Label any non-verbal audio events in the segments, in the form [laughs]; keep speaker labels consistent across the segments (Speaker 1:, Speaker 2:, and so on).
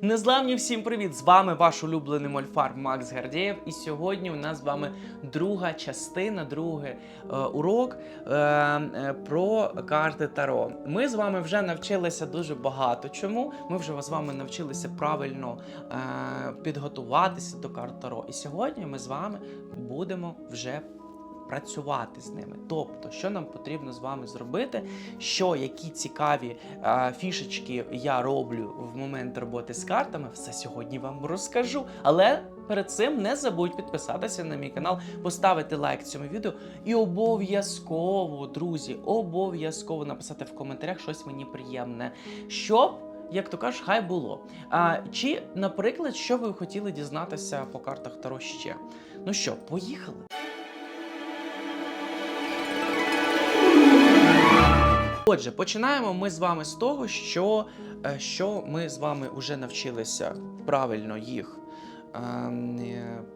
Speaker 1: Незламні всім привіт! З вами ваш улюблений мольфар Макс Гардєєв. І сьогодні у нас з вами друга частина, другий е, урок е, е, про карти Таро. Ми з вами вже навчилися дуже багато чому. Ми вже з вами навчилися правильно е, підготуватися до карт Таро. І сьогодні ми з вами будемо вже працювати з ними. Тобто, що нам потрібно з вами зробити, що які цікаві е, фішечки я роблю в момент роботи з картами, все сьогодні вам розкажу. Але перед цим не забудь підписатися на мій канал, поставити лайк цьому відео і обов'язково, друзі, обов'язково написати в коментарях щось мені приємне, щоб. Як то кажеш, хай було. А, чи, наприклад, що ви хотіли дізнатися по картах Таро ще? Ну що, поїхали? Отже, починаємо ми з вами з того, що, е, що ми з вами вже навчилися правильно їх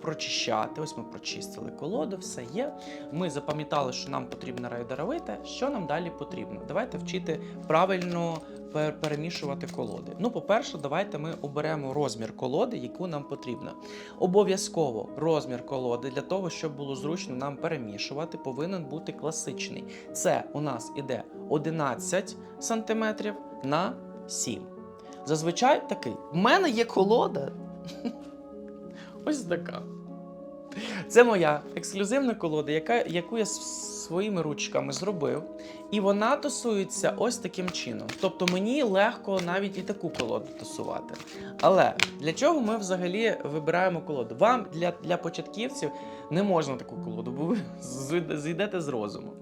Speaker 1: прочищати. Ось ми прочистили колоду, все є. Ми запам'ятали, що нам потрібно райдеровити. Що нам далі потрібно? Давайте вчити правильно перемішувати колоди. Ну, по-перше, давайте ми оберемо розмір колоди, яку нам потрібно. Обов'язково розмір колоди для того, щоб було зручно нам перемішувати, повинен бути класичний. Це у нас іде 11 см на 7. Зазвичай такий. В мене є колода. [laughs] Ось така. Це моя ексклюзивна колода, яка, яку я своїми ручками зробив. І вона тусується ось таким чином. Тобто мені легко навіть і таку колоду тусувати. Але для чого ми взагалі вибираємо колоду? Вам для, для початківців не можна таку колоду, бо ви зійдете з розуму.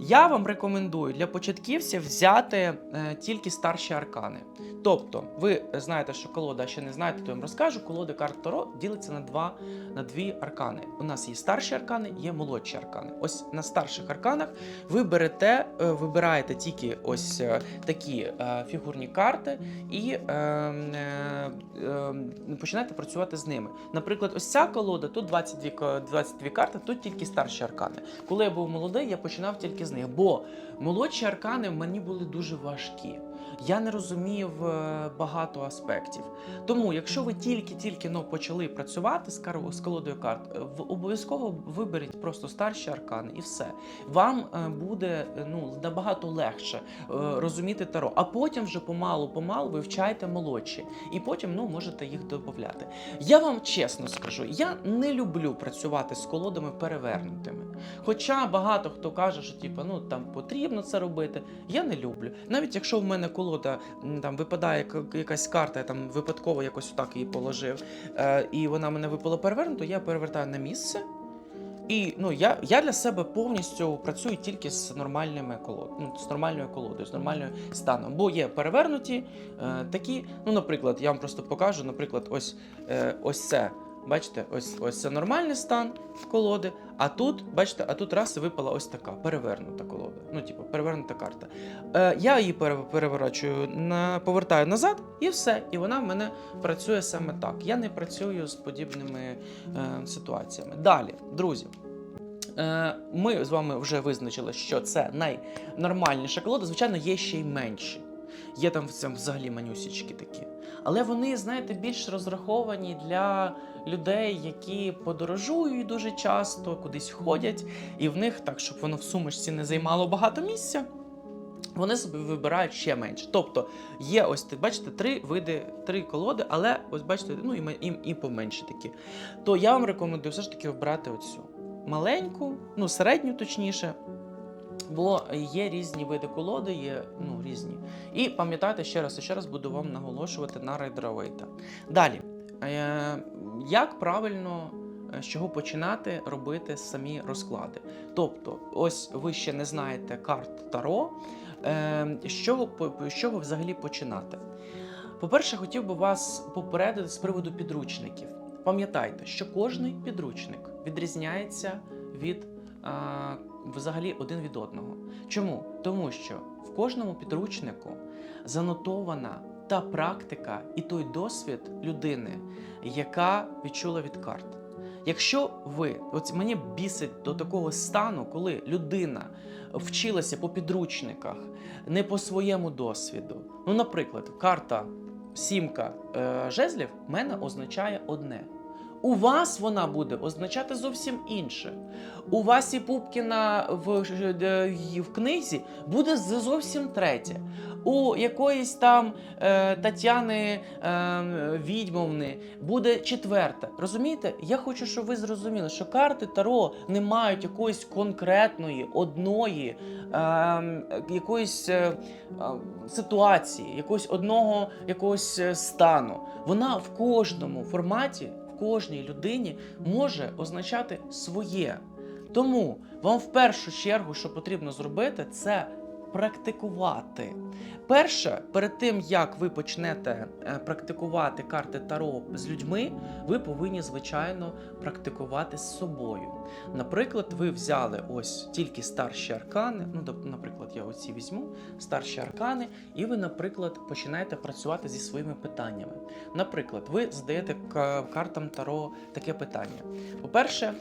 Speaker 1: Я вам рекомендую для початківців взяти е, тільки старші аркани. Тобто, ви знаєте, що колода ще не знаєте, то я вам розкажу. Колода карт Таро ділиться на два на дві аркани. У нас є старші аркани, є молодші аркани. Ось на старших арканах ви берете, е, вибираєте тільки ось е, такі фігурні карти і е, е, е, починаєте працювати з ними. Наприклад, ось ця колода, тут 22, 22 карти, тут тільки старші аркани. Коли я був молодий, я починав тільки з бо молодші аркани мені були дуже важкі. Я не розумів е, багато аспектів. Тому, якщо ви тільки-тільки ну, почали працювати з, колодою карт, е, обов'язково виберіть просто старші аркани і все. Вам е, буде ну, набагато легше розуміти таро. А потім вже помалу-помалу вивчайте молодші. І потім ну, можете їх додати. Я вам чесно скажу, я не люблю працювати з колодами перевернутими. Хоча багато хто каже, що типу, ну там потрібно це робити. Я не люблю. Навіть якщо в мене колода там випадає якась карта, я там випадково якось так її положив, е, і вона мене випала перевернуто, я перевертаю на місце. І ну я, я для себе повністю працюю тільки з нормальними колод, ну, з нормальною колодою, з нормальною станом. Бо є перевернуті е, такі. Ну, наприклад, я вам просто покажу. Наприклад, ось, е, ось це. Бачите, ось ось це нормальний стан колоди. А тут, бачите, а тут раз випала ось така перевернута колода. Ну, типу, перевернута карта. Е, я її пере- переворачую, на, повертаю назад, і все. І вона в мене працює саме так. Я не працюю з подібними е, ситуаціями. Далі, друзі. Е, Ми з вами вже визначили, що це найнормальніша колода. Звичайно, є ще й менші. Є там взагалі манюсічки такі. Але вони, знаєте, більш розраховані для людей, які подорожують дуже часто, кудись ходять, і в них так, щоб воно в сумочці не займало багато місця. Вони собі вибирають ще менше. Тобто є ось бачите три види, три колоди, але ось бачите, ну і, і, і поменше такі. То я вам рекомендую все ж таки обрати оцю маленьку, ну середню точніше. Бо є різні види колоди, є ну, різні. І пам'ятайте ще раз ще раз буду вам наголошувати на райдровейта. Далі, е, як правильно е, з чого починати робити самі розклади? Тобто, ось ви ще не знаєте карт Таро, е, з чого, з чого взагалі починати? По-перше, хотів би вас попередити з приводу підручників. Пам'ятайте, що кожний підручник відрізняється від а, взагалі один від одного. Чому? Тому що в кожному підручнику занотована та практика і той досвід людини, яка відчула від карт. Якщо ви, от мені бісить до такого стану, коли людина вчилася по підручниках, не по своєму досвіду. Ну, наприклад, карта сімка е, жезлів мене означає одне. У вас вона буде означати зовсім інше. У вас і Пупкіна в, в книзі буде зовсім третє. У якоїсь там е, Тетяни е, Відьмовни буде четверта. Розумієте? Я хочу, щоб ви зрозуміли, що карти Таро не мають якоїсь конкретної, одної, е, якоїсь е, е, ситуації, якогось одного якогось е, стану. Вона в кожному форматі, кожній людині може означати своє. Тому вам в першу чергу, що потрібно зробити, це практикувати. Перше, перед тим як ви почнете е, практикувати карти Таро з людьми, ви повинні, звичайно, практикувати з собою. Наприклад, ви взяли ось тільки старші аркани. Ну, доп- наприклад, я оці візьму старші аркани, і ви, наприклад, починаєте працювати зі своїми питаннями. Наприклад, ви задаєте картам Таро таке питання. По-перше,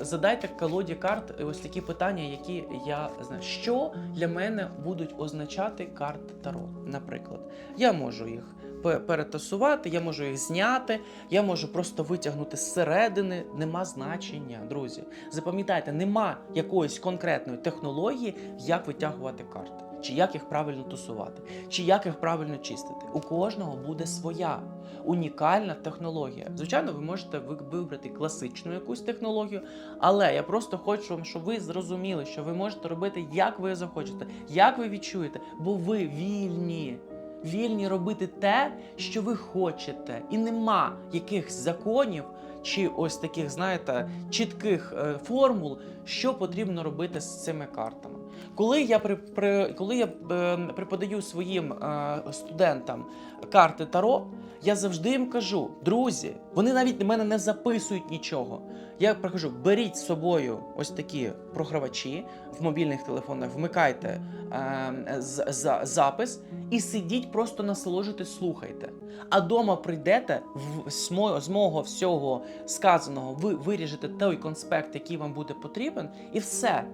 Speaker 1: задайте колоді карт ось такі питання, які я знаю. Що для мене будуть означати карти Таро? Наприклад, я можу їх перетасувати, я можу їх зняти, я можу просто витягнути зсередини. Нема значення, друзі. Запам'ятайте, нема якоїсь конкретної технології, як витягувати карти, чи як їх правильно тусувати, чи як їх правильно чистити. У кожного буде своя унікальна технологія. Звичайно, ви можете вибрати класичну якусь технологію, але я просто хочу, вам, щоб ви зрозуміли, що ви можете робити, як ви захочете, як ви відчуєте, бо ви вільні. Вільні робити те, що ви хочете, і нема якихось законів чи ось таких, знаєте, чітких е, формул, що потрібно робити з цими картами. Коли я при, при коли я е, преподаю своїм е, студентам карти Таро, я завжди їм кажу: друзі, вони навіть на мене не записують нічого. Я прихожу, беріть з собою ось такі програвачі в мобільних телефонах, вмикайте е, з, за, запис і сидіть, просто насолоджуйтесь, слухайте. А дома прийдете в, з, мо- з мого всього сказаного, ви виріжете той конспект, який вам буде потрібен, і все.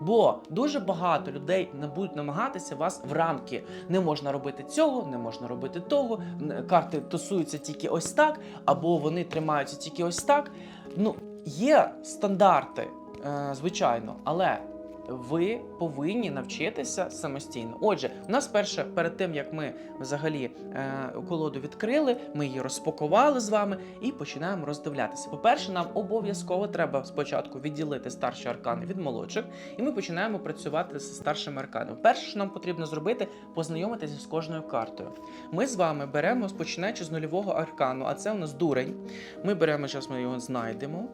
Speaker 1: Бо дуже багато людей не будуть намагатися вас в рамки. Не можна робити цього, не можна робити того. Карти тусуються тільки ось так, або вони тримаються тільки ось так. Ну, є стандарти, е, звичайно, але ви повинні навчитися самостійно. Отже, у нас перше, перед тим як ми взагалі е, колоду відкрили, ми її розпакували з вами і починаємо роздивлятися. По-перше, нам обов'язково треба спочатку відділити старші аркани від молодших, і ми починаємо працювати з старшими арканами. Перше, що нам потрібно зробити, познайомитися з кожною картою. Ми з вами беремо, починаючи з нульового аркану, а це у нас дурень. Ми беремо, зараз ми його знайдемо.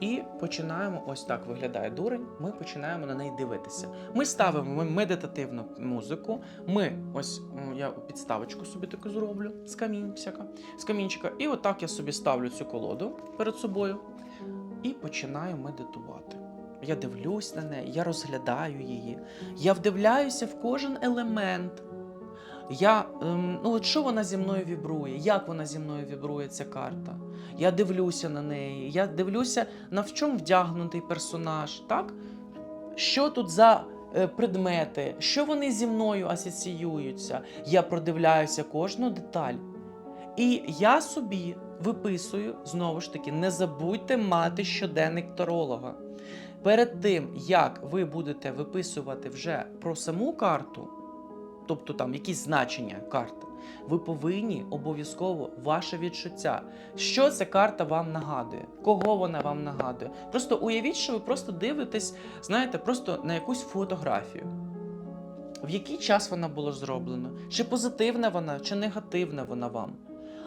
Speaker 1: І починаємо, ось так виглядає дурень. Ми починаємо на неї дивитися. Ми ставимо медитативну музику. Ми ось я підставочку собі таку зроблю з камінчика, з камінчика. І отак я собі ставлю цю колоду перед собою і починаю медитувати. Я дивлюсь на неї, я розглядаю її, я вдивляюся в кожен елемент. Я, ем, ну от що вона зі мною вібрує? Як вона зі мною вібрує ця карта? Я дивлюся на неї, я дивлюся на в чому вдягнутий персонаж, так? Що тут за е, предмети, що вони зі мною асоціюються? Я продивляюся кожну деталь. І я собі виписую, знову ж таки, не забудьте мати щоденник таролога. Перед тим, як ви будете виписувати вже про саму карту, тобто там якісь значення карти, ви повинні обов'язково ваше відчуття. Що ця карта вам нагадує? Кого вона вам нагадує? Просто уявіть, що ви просто дивитесь, знаєте, просто на якусь фотографію. В який час вона була зроблена? Чи позитивна вона, чи негативна вона вам?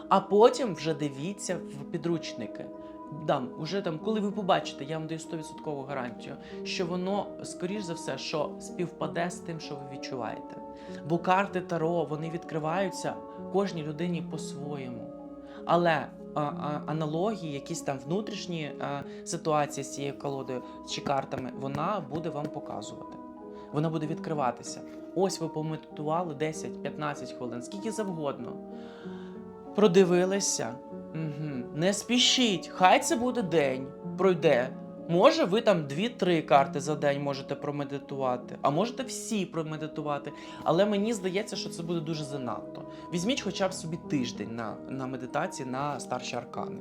Speaker 1: А потім вже дивіться в підручники. Дам, уже там, коли ви побачите, я вам даю 100% гарантію, що воно, скоріш за все, що співпаде з тим, що ви відчуваєте. Бо карти Таро вони відкриваються кожній людині по-своєму. Але а, а, аналогії, якісь там внутрішні а, ситуації з цією колодою чи картами, вона буде вам показувати. Вона буде відкриватися. Ось ви помедитували 10-15 хвилин, скільки завгодно. Продивилися. Угу. Не спішіть, хай це буде день, пройде. Може, ви там 2-3 карти за день можете промедитувати, а можете всі промедитувати. Але мені здається, що це буде дуже занадто. Візьміть хоча б собі тиждень на, на медитації на старші аркани.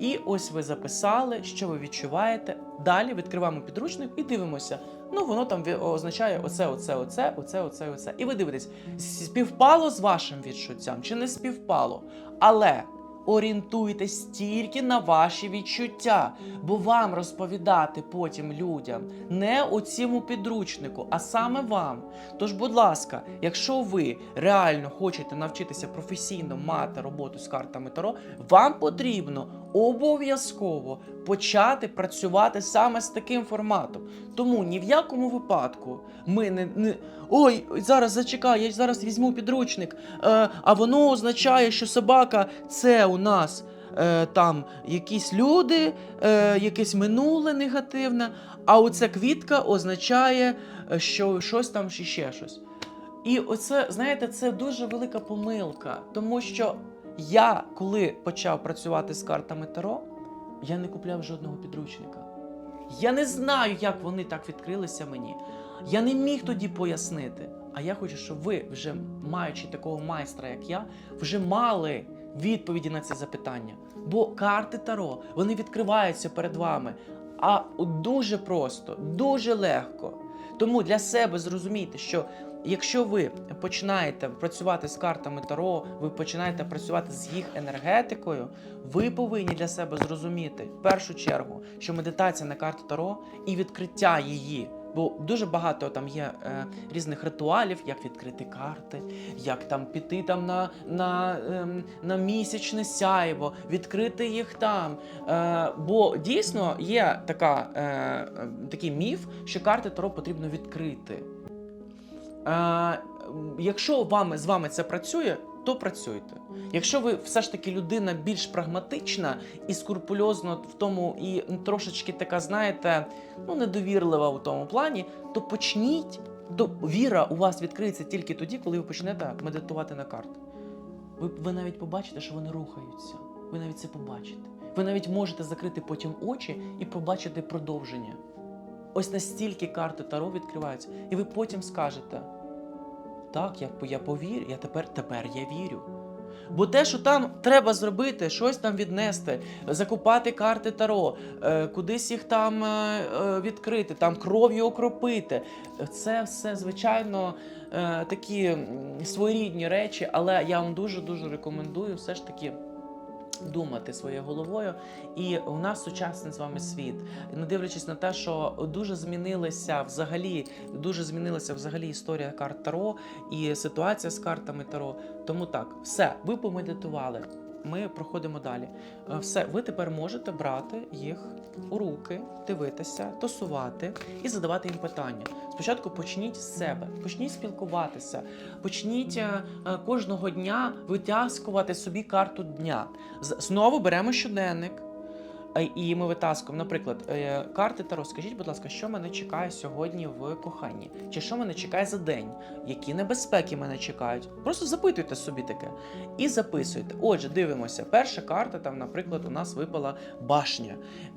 Speaker 1: І ось ви записали, що ви відчуваєте. Далі відкриваємо підручник і дивимося. Ну, воно там означає оце, оце, оце, оце, оце, оце. І ви дивитесь, співпало з вашим відчуттям чи не співпало. Але орієнтуйтесь тільки на ваші відчуття, бо вам розповідати потім людям не у цьому підручнику, а саме вам. Тож, будь ласка, якщо ви реально хочете навчитися професійно мати роботу з картами Таро, вам потрібно обов'язково почати працювати саме з таким форматом. Тому ні в якому випадку ми не, не ой, зараз зачекай, я зараз візьму підручник. Е, а воно означає, що собака це у нас. Е, там якісь люди, е, якесь минуле негативне, а оця квітка означає, е, що щось там ще щось. І оце, знаєте, це дуже велика помилка, тому що я, коли почав працювати з картами Таро, я не купляв жодного підручника. Я не знаю, як вони так відкрилися мені. Я не міг тоді пояснити. А я хочу, щоб ви, вже маючи такого майстра, як я, вже мали відповіді на це запитання. Бо карти Таро вони відкриваються перед вами. А дуже просто, дуже легко. Тому для себе зрозумійте, що якщо ви починаєте працювати з картами Таро, ви починаєте працювати з їх енергетикою, ви повинні для себе зрозуміти в першу чергу, що медитація на карти Таро і відкриття її. Бо дуже багато там є е, різних ритуалів, як відкрити карти, як там піти там на, на, ем, на місячне сяйво, відкрити їх там. Е, бо дійсно є така, е, е, такий міф, що карти Таро потрібно відкрити. Е, якщо вами, з вами це працює, то працюйте. Якщо ви все ж таки людина більш прагматична і скрупульозно в тому, і трошечки така, знаєте, ну недовірлива у тому плані, то почніть. То віра у вас відкриється тільки тоді, коли ви почнете медитувати на карти. Ви, ви навіть побачите, що вони рухаються. Ви навіть це побачите. Ви навіть можете закрити потім очі і побачити продовження. Ось настільки карти Таро відкриваються, і ви потім скажете: так, я, я повірю, я тепер, тепер я вірю. Бо те, що там треба зробити, щось там віднести, закупати карти Таро, е, кудись їх там е, е, відкрити, там кров'ю окропити. Це все, звичайно, такі своєрідні речі, але я вам дуже-дуже рекомендую все ж таки. Думати своєю головою, і у нас сучасний з вами світ, не дивлячись на те, що дуже змінилася взагалі, дуже змінилася взагалі історія карт Таро і ситуація з картами Таро. Тому так, все, ви помедитували. Ми проходимо далі. Е, Все, ви тепер можете брати їх у руки, дивитися, тусувати і задавати їм питання. Спочатку почніть з себе, почніть спілкуватися, почніть е, е, кожного дня витягувати собі карту дня. Знову беремо щоденник. І ми витаскуємо, наприклад, е, карти Таро. Скажіть, будь ласка, що мене чекає сьогодні в коханні? Чи що мене чекає за день? Які небезпеки мене чекають? Просто запитуйте собі таке і записуйте. Отже, дивимося. Перша карта, там, наприклад, у нас випала башня.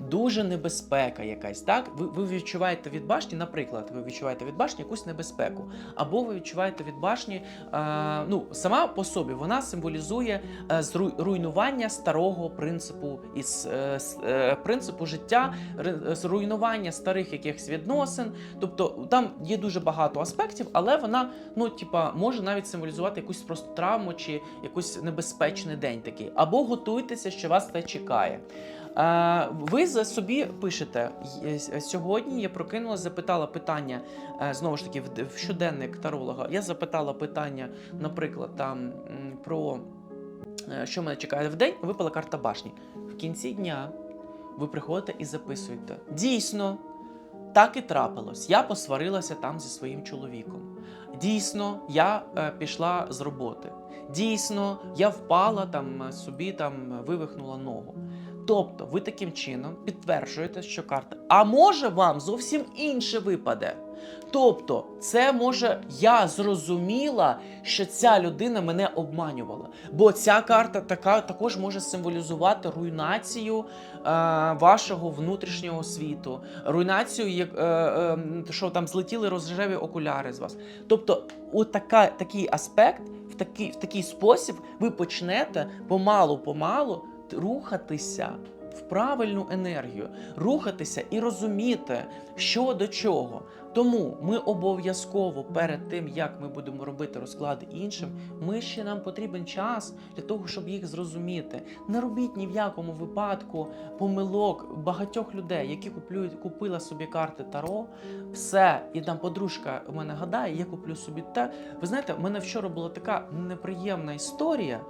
Speaker 1: Дуже небезпека якась. Так, ви, ви відчуваєте від башні, наприклад, ви відчуваєте від башні якусь небезпеку, або ви відчуваєте від башні, е, ну сама по собі вона символізує е, руйнування старого принципу із е, принципу життя, ри- зруйнування старих якихось відносин. Тобто там є дуже багато аспектів, але вона, ну типа, може навіть символізувати якусь просто травму чи якийсь небезпечний день такий. Або готуйтеся, що вас це чекає. Е, ви за собі пишете сьогодні. Я прокинулася, запитала питання е, знову ж таки в, щоденник таролога. Я запитала питання, наприклад, там про е, що мене чекає в день. Випала карта башні. В кінці дня ви приходите і записуєте. Дійсно, так і трапилось. Я посварилася там зі своїм чоловіком. Дійсно, я е, пішла з роботи. Дійсно, я впала там е, собі там е, вивихнула ногу. Тобто, ви таким чином підтверджуєте, що карта. А може вам зовсім інше випаде. Тобто, це може я зрозуміла, що ця людина мене обманювала. Бо ця карта така також може символізувати руйнацію е, вашого внутрішнього світу, руйнацію, як, е, е, що там злетіли розжеві окуляри з вас. Тобто, от такий аспект, в такий, в такий спосіб ви почнете помалу-помалу рухатися в правильну енергію, рухатися і розуміти, що до чого. Тому ми обов'язково перед тим, як ми будемо робити розклади іншим, ми ще нам потрібен час для того, щоб їх зрозуміти. Не робіть ні в якому випадку помилок багатьох людей, які куплюють, купила собі карти Таро, все, і там подружка мене гадає, я куплю собі те. Ви знаєте, в мене вчора була така неприємна історія.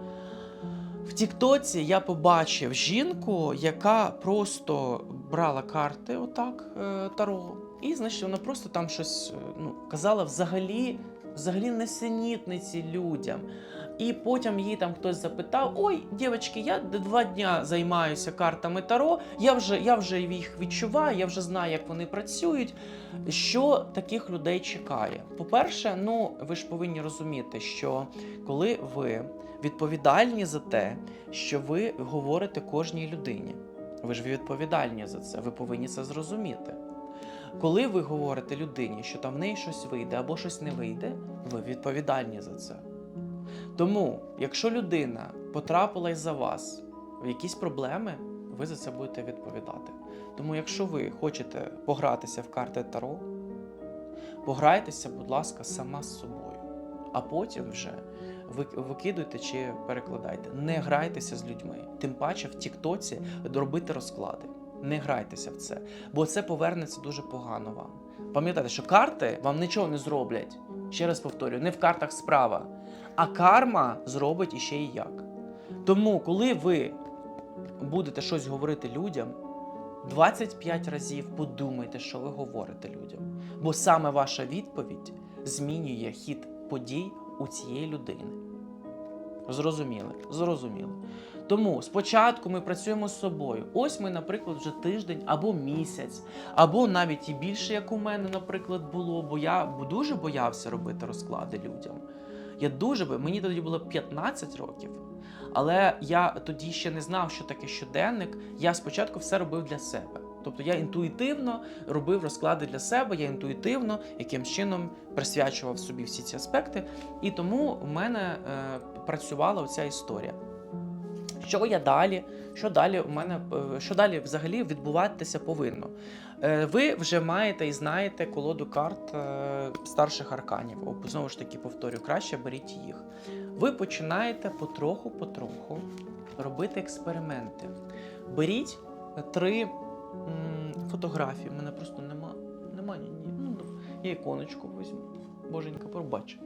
Speaker 1: В Тіктоці я побачив жінку, яка просто брала карти, отак, е, Таро, і значить вона просто там щось е, ну, казала взагалі, взагалі несенітниці людям. І потім її там хтось запитав: Ой, дівчатки, я два дня займаюся картами Таро, я вже, я вже їх відчуваю, я вже знаю, як вони працюють. Що таких людей чекає? По-перше, ну ви ж повинні розуміти, що коли ви відповідальні за те, що ви говорите кожній людині. Ви ж відповідальні за це, ви повинні це зрозуміти. Коли ви говорите людині, що там в неї щось вийде або щось не вийде, ви відповідальні за це. Тому, якщо людина потрапила із-за вас в якісь проблеми, ви за це будете відповідати. Тому, якщо ви хочете погратися в карти Таро, пограйтеся, будь ласка, сама з собою, а потім вже викидуйте чи перекладайте. Не грайтеся з людьми. Тим паче в Тіктоці робити розклади. Не грайтеся в це, бо це повернеться дуже погано вам. Пам'ятайте, що карти вам нічого не зроблять. Ще раз повторюю, не в картах справа, а карма зробить іще і як. Тому, коли ви будете щось говорити людям, 25 разів подумайте, що ви говорите людям. Бо саме ваша відповідь змінює хід подій у цієї людини. Зрозуміли? Зрозуміли. Тому спочатку ми працюємо з собою. Ось ми, наприклад, вже тиждень або місяць, або навіть і більше, як у мене, наприклад, було, бо я дуже боявся робити розклади людям. Я дуже бо мені тоді було 15 років. Але я тоді ще не знав, що таке щоденник. Я спочатку все робив для себе. Тобто я інтуїтивно робив розклади для себе, я інтуїтивно якимсь чином присвячував собі всі ці аспекти. І тому в мене е, працювала оця історія. Що я далі? Що далі у мене е, що далі взагалі відбуватися повинно? Е, Ви вже маєте і знаєте колоду карт е, старших арканів. О, Знову ж таки повторю, краще беріть їх. Ви починаєте потроху-потроху робити експерименти. Беріть три м, фотографії. У мене просто нема. Нема ні. ні. Ну, я іконочку візьму. Боженька, пробач.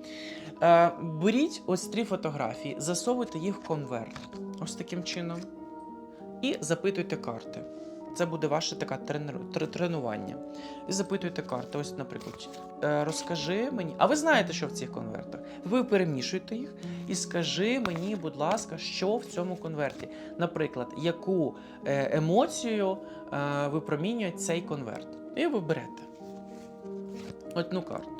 Speaker 1: Е, беріть ось три фотографії, засовуйте їх в конверт. Ось таким чином. І запитуйте карти. Це буде ваше таке тренування. І запитуйте карти. Ось, наприклад, е, розкажи мені. А ви знаєте, що в цих конвертах? Ви перемішуєте їх і скажи мені, будь ласка, що в цьому конверті. Наприклад, яку е, емоцію е, випромінює цей конверт. І ви берете одну карту.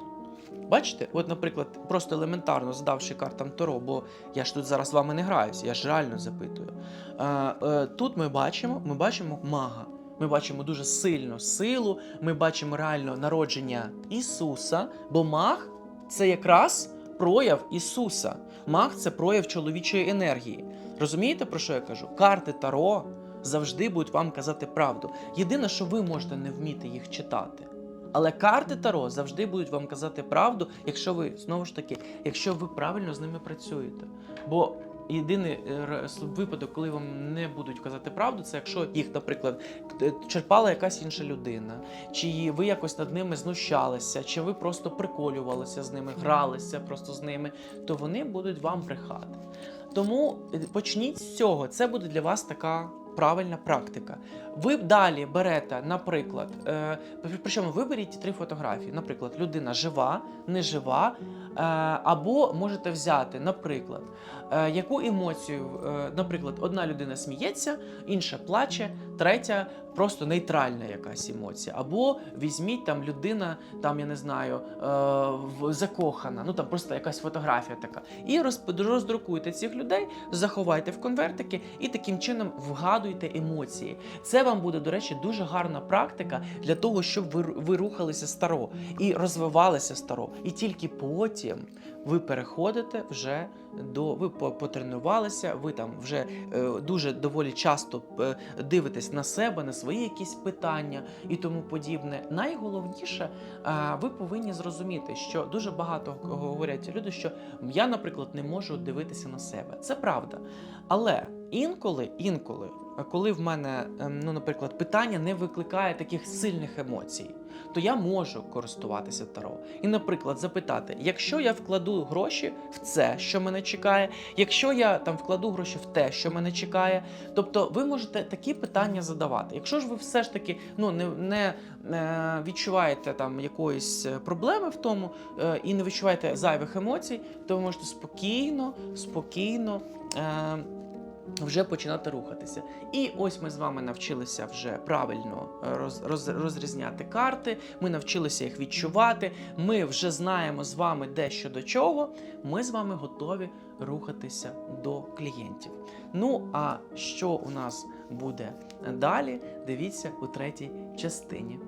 Speaker 1: Бачите, от, наприклад, просто елементарно здавши картам Таро, бо я ж тут зараз з вами не граюся, я ж реально запитую. Е, е, тут ми бачимо, ми бачимо мага. Ми бачимо дуже сильну силу, ми бачимо реально народження Ісуса, бо маг це якраз прояв Ісуса. Маг це прояв чоловічої енергії. Розумієте, про що я кажу? Карти Таро завжди будуть вам казати правду. Єдине, що ви можете не вміти їх читати. Але карти Таро завжди будуть вам казати правду, якщо ви знову ж таки, якщо ви правильно з ними працюєте. Бо єдиний е, випадок, коли вам не будуть казати правду, це якщо їх, наприклад, е, черпала якась інша людина, чи ви якось над ними знущалися, чи ви просто приколювалися з ними, гралися просто з ними, то вони будуть вам брехати. Тому е, почніть з цього. Це буде для вас така правильна практика. Ви далі берете, наприклад, е, причому виберіть три фотографії. Наприклад, людина жива, нежива, Е, Або можете взяти, наприклад, е, яку емоцію, е, наприклад, одна людина сміється, інша плаче, третя просто нейтральна якась емоція. Або візьміть там людина, там я не знаю, е, закохана, ну там просто якась фотографія така. І роздрукуйте цих людей, заховайте в конвертики і таким чином вгадуйте емоції. Це вам буде, до речі, дуже гарна практика для того, щоб ви рухалися старо і розвивалися старо. І тільки потім ви переходите вже до ви потренувалися, ви там вже е, дуже доволі часто е, дивитесь на себе, на свої якісь питання і тому подібне. Найголовніше, е, ви повинні зрозуміти, що дуже багато говорять люди, що я, наприклад, не можу дивитися на себе. Це правда. Але інколи, інколи, коли в мене, ем, ну, наприклад, питання не викликає таких сильних емоцій, то я можу користуватися таро. І, наприклад, запитати: якщо я вкладу гроші в це, що мене чекає, якщо я там вкладу гроші в те, що мене чекає, тобто ви можете такі питання задавати. Якщо ж ви все ж таки ну не, не е, відчуваєте там якоїсь е, проблеми в тому е, і не відчуваєте зайвих емоцій, то ви можете спокійно, спокійно. Е, вже починати рухатися. І ось ми з вами навчилися вже правильно е, роз, роз, розрізняти карти. Ми навчилися їх відчувати. Ми вже знаємо з вами де що до чого. Ми з вами готові рухатися до клієнтів. Ну а що у нас буде далі? Дивіться у третій частині.